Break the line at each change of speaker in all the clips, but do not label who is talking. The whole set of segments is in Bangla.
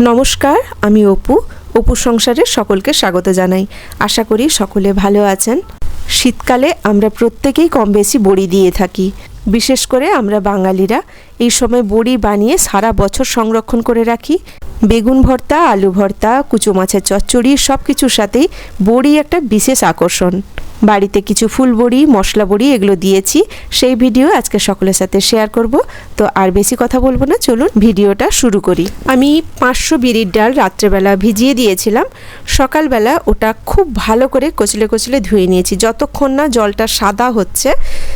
নমস্কার, আমি অপু। অপু সংসারে সকলকে স্বাগত জানাই। আশা করি সকলে ভালো আছেন। শীতকালে আমরা প্রত্যেকেই কম বেশি বড়ি দিয়ে থাকি। বিশেষ করে আমরা বাঙালিরা এই সময় বড়ি বানিয়ে সারা বছর সংরক্ষণ করে রাখি। বেগুন ভর্তা, আলু ভর্তা, কুচো মাছের চচ্চড়ি সব কিছুর সাথেই বড়ি একটা বিশেষ আকর্ষণ। বাড়িতে কিছু ফুল বড়ি মশলা বড়ি এগুলো দিয়েছি। সেই ভিডিও আজকে সকলের সাথে শেয়ার করব। তো আর বেশি কথা বলব না, চলুন ভিডিওটা শুরু করি। আমি পাঁচশো বিড়ির ডাল রাত্রেবেলা ভিজিয়ে দিয়েছিলাম। সকালবেলা ওটা খুব ভালো করে কচলে কচলে ধুয়ে নিয়েছি। যতক্ষণ না জলটা সাদা হচ্ছে,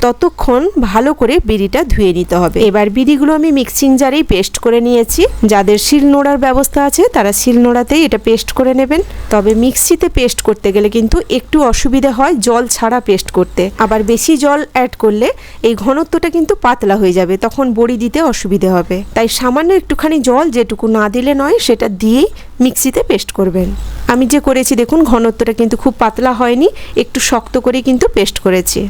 ততক্ষণ ভালো করে বিড়িটা ধুয়ে নিতে হবে। এবার বিড়িগুলো আমি মিক্সিং জারেই পেস্ট করে নিয়েছি। যাদের শিল নোড়ার ব্যবস্থা আছে, তারা শিল নোড়াতেই এটা পেস্ট করে নেবেন। তবে মিক্সিতে পেস্ট করতে গেলে কিন্তু একটু অসুবিধা হয়, জল ছাড়া পেস্ট করতে। আবার বেশি জল অ্যাড করলে এই ঘনত্বটা কিন্তু পাতলা হয়ে যাবে, তখন বড়ি দিতে অসুবিধে হবে। তাই সামান্য একটুখানি জল যেটুকু না দিলে নয়, সেটা দিয়েই মিক্সিতে পেস্ট করবেন। আমি যে করেছি, দেখুন, ঘনত্বটা কিন্তু খুব পাতলা হয়নি, একটু শক্ত করে কিন্তু পেস্ট করেছি।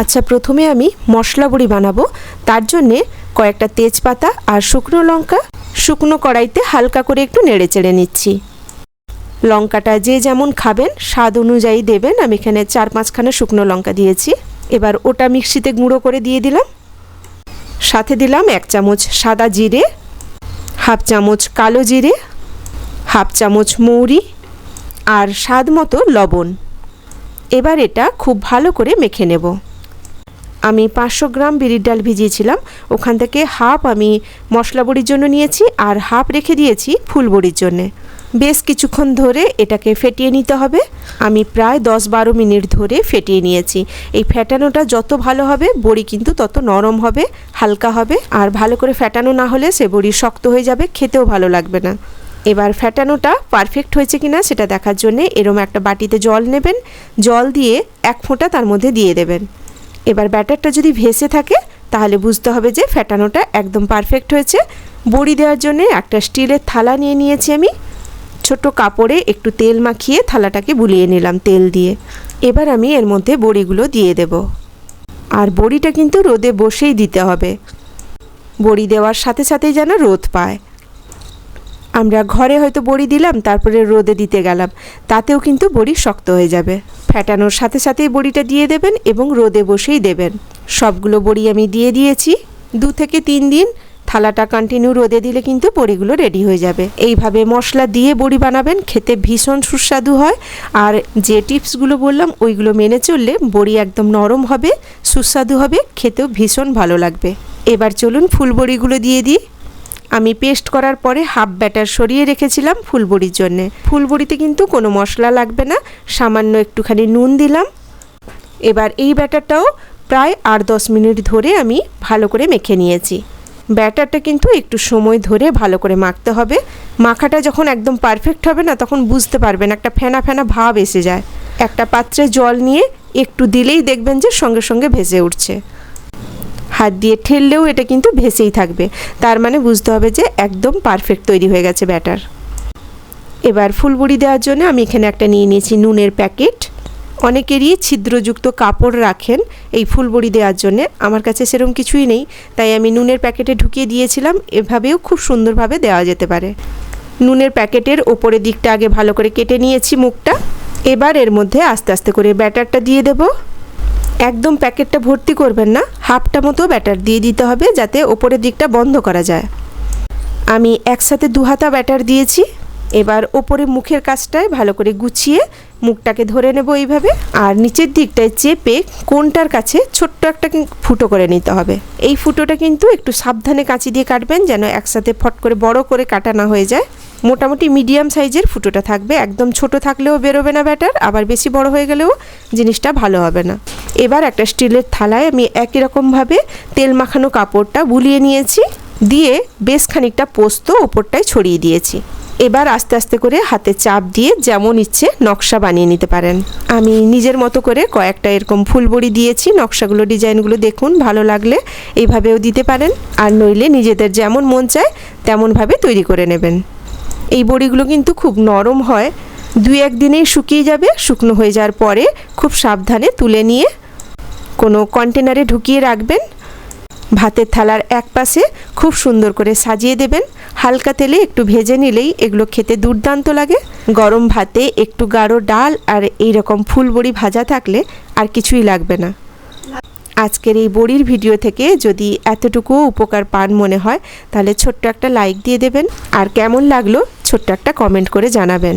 আচ্ছা প্রথমে আমি মশলা বড়ি বানাবো। তার জন্যে কয়েকটা তেজপাতা আর শুকনো লঙ্কা। শুকনো কড়াইতে হালকা করে একটু নেড়ে চেড়ে নিচ্ছি। লঙ্কাটা যে যেমন খাবেন, স্বাদ অনুযায়ী দেবেন। আমি এখানে চার পাঁচখানা শুকনো লঙ্কা দিয়েছি। এবার ওটা মিক্সিতে গুঁড়ো করে দিয়ে দিলাম। সাথে দিলাম এক চামচ সাদা জিরে, হাফ চামচ কালো জিরে, হাফ চামচ মৌরি আর স্বাদ মতো লবণ। এবার এটা খুব ভালো করে মেখে নেব। আমি পাঁচশো গ্রাম বিড়ির ডাল ভিজিয়েছিলাম। ওখান থেকে হাফ আমি মশলা বড়ির জন্য নিয়েছি আর হাফ রেখে দিয়েছি ফুল বড়ির জন্যে। বেশ কিছুক্ষণ ধরে এটাকে ফেটিয়ে নিতে হবে। আমি প্রায় দশ বারো মিনিট ধরে ফেটিয়ে নিয়েছি। এই ফেটানোটা যত ভালো হবে, বড়ি কিন্তু তত নরম হবে, হালকা হবে। আর ভালো করে ফেটানো না হলে সে বড়ি শক্ত হয়ে যাবে, খেতেও ভালো লাগবে না। এবার ফ্যাটানোটা পারফেক্ট হয়েছে কিনা সেটা দেখার জন্যে এরম একটা বাটিতে জল নেবেন। জল দিয়ে এক ফোঁটা তার মধ্যে দিয়ে দেবেন। এবার ব্যাটারটা যদি ভেসে থাকে, তাহলে বুঝতে হবে যে ফ্যাটানোটা একদম পারফেক্ট হয়েছে। বড়ি দেওয়ার জন্য একটা স্টিলের থালা নিয়ে নিয়েছি আমি। ছোট কাপড়ে একটু তেল মাখিয়ে থালাটাকে বুলিয়ে নিলাম তেল দিয়ে। এবার আমি এর মধ্যে বড়িগুলো দিয়ে দেব। আর বড়িটা কিন্তু রোদে বসেই দিতে হবে। বড়ি দেওয়ার সাথে সাথেই যেন রোদ পায়। আমরা ঘরে হয়তো বড়ি দিলাম, তারপরে রোদে দিতে গেলাম। তাতেও কিন্তু বড়ি শক্ত হয়ে যাবে। ফ্যাটানোর সাথে সাথেই বড়িটা দিয়ে দেবেন এবং রোদে বসেই দেবেন। সবগুলো বড়ি আমি দিয়ে দিয়েছি। দু থেকে তিন দিন থালাটা কন্টিনিউ রোদে দিলে কিন্তু বড়িগুলো রেডি হয়ে যাবে। এইভাবে মশলা দিয়ে বড়ি বানাবেন, খেতে ভীষণ সুস্বাদু হয়। আর যে টিপসগুলো বললাম, ওইগুলো মেনে চললে বড়ি একদম নরম হবে, সুস্বাদু হবে, খেতেও ভীষণ ভালো লাগবে। এবার চলুন ফুল বড়িগুলো দিয়ে দিই। আমি পেস্ট করার পরে হাফ ব্যাটার সরিয়ে রেখেছিলাম ফুলবড়ির জন্যে। ফুলবড়িতে কিন্তু কোনো মশলা লাগবে না, সামান্য একটুখানি নুন দিলাম। এবার এই ব্যাটারটাও প্রায় আট দশ মিনিট ধরে আমি ভালো করে মেখে নিয়েছি। ব্যাটারটা কিন্তু একটু সময় ধরে ভালো করে মাখতে হবে। মাখাটা যখন একদম পারফেক্ট হবে না, তখন বুঝতে পারবেন একটা ফেনা ফেনা ভাব এসে যায়। একটা পাত্রে জল নিয়ে একটু দিলেই দেখবেন যে সঙ্গে সঙ্গে ভেসে উঠছে। হাত দিয়ে ঠেললেও এটা কিন্তু ভেসেই থাকবে। তার মানে বুঝতে হবে যে একদম পারফেক্ট তৈরি হয়ে গেছে ব্যাটার এবার ফুলবুড়ি দেওয়ার জন্য আমি এখানে একটা নিয়ে নিয়েছি নুনের প্যাকেট। অনেকেরই ছিদ্রযুক্ত কাপড় রাখেন এই ফুলবড়ি দেওয়ার জন্য। আমার কাছে সেরকম কিছুই নেই, তাই আমি নুনের প্যাকেটে ঢুকিয়ে দিয়েছিলাম। এভাবেও খুব সুন্দরভাবে দেওয়া যেতে পারে। নুনের প্যাকেটের ওপরের দিকটা আগে ভালো করে কেটে নিয়েছি মুখটা। এবার এর মধ্যে আস্তে আস্তে করে ব্যাটারটা দিয়ে দেবো। একদম প্যাকেটটা ভর্তি করবেন না হাফটা মতো ব্যাটার দিয়ে দিতে হবে যাতে ওপরের দিকটা বন্ধ করা যায়। আমি একসাথে দু হাতা ব্যাটার দিয়েছি। এবার ওপরে মুখের কাজটায় ভালো করে গুছিয়ে মুখটাকে ধরে নেব এইভাবে। আর নিচের দিকটায় চেপে কোনটার কাছে ছোট্ট একটা ফুটো করে নিতে হবে। এই ফুটোটা কিন্তু একটু সাবধানে কাঁচি দিয়ে কাটবেন যেন একসাথে ফট করে বড় করে কাটা না হয়ে যায়। মোটামুটি মিডিয়াম সাইজের ফুটোটা থাকবে। একদম ছোট থাকলেও বেরোবে না ব্যাটার, আবার বেশি বড় হয়ে গেলেও জিনিসটা ভালো হবে না। এবার একটা স্টিলের থালায় আমি একই রকমভাবে তেল মাখানো কাপড়টা বুলিয়ে নিয়েছি, দিয়ে বেশ খানিকটা পোস্ত ওপরটায় ছড়িয়ে দিয়েছি। এবার আস্তে আস্তে করে হাতে চাপ দিয়ে যেমন ইচ্ছে নকশা বানিয়ে নিতে পারেন। আমি নিজের মতো করে কয়েকটা এরকম ফুলবড়ি দিয়েছি, নকশাগুলো, ডিজাইনগুলো দেখুন, ভালো লাগলে এইভাবেও দিতে পারেন। আর নইলে নিজেদের যেমন মন চায়, তেমনভাবে তৈরি করে নেবেন। এই বড়িগুলো কিন্তু খুব নরম হয়, দুই এক দিনেই শুকিয়ে যাবে, শুকনো হয়ে যাওয়ার পরে খুব সাবধানে তুলে নিয়ে কোনো কন্টেনারে ঢুকিয়ে রাখবেন। ভাতের থালার এক পাশে খুব সুন্দর করে সাজিয়ে দেবেন। হালকা তেলে একটু ভেজে নিলেই এগুলো খেতে দুর্দান্ত লাগে। গরম ভাতে একটু গাঢ় ডাল আর এই রকম ফুলবড়ি ভাজা থাকলে আর কিছুই লাগবে না। আজকের এই বড়ির ভিডিও থেকে যদি এতটুকুও উপকার পান মনে হয়, তাহলে ছোট্ট একটা লাইক দিয়ে দেবেন। আর কেমন লাগল, ছোট্ট একটা কমেন্ট করে জানাবেন।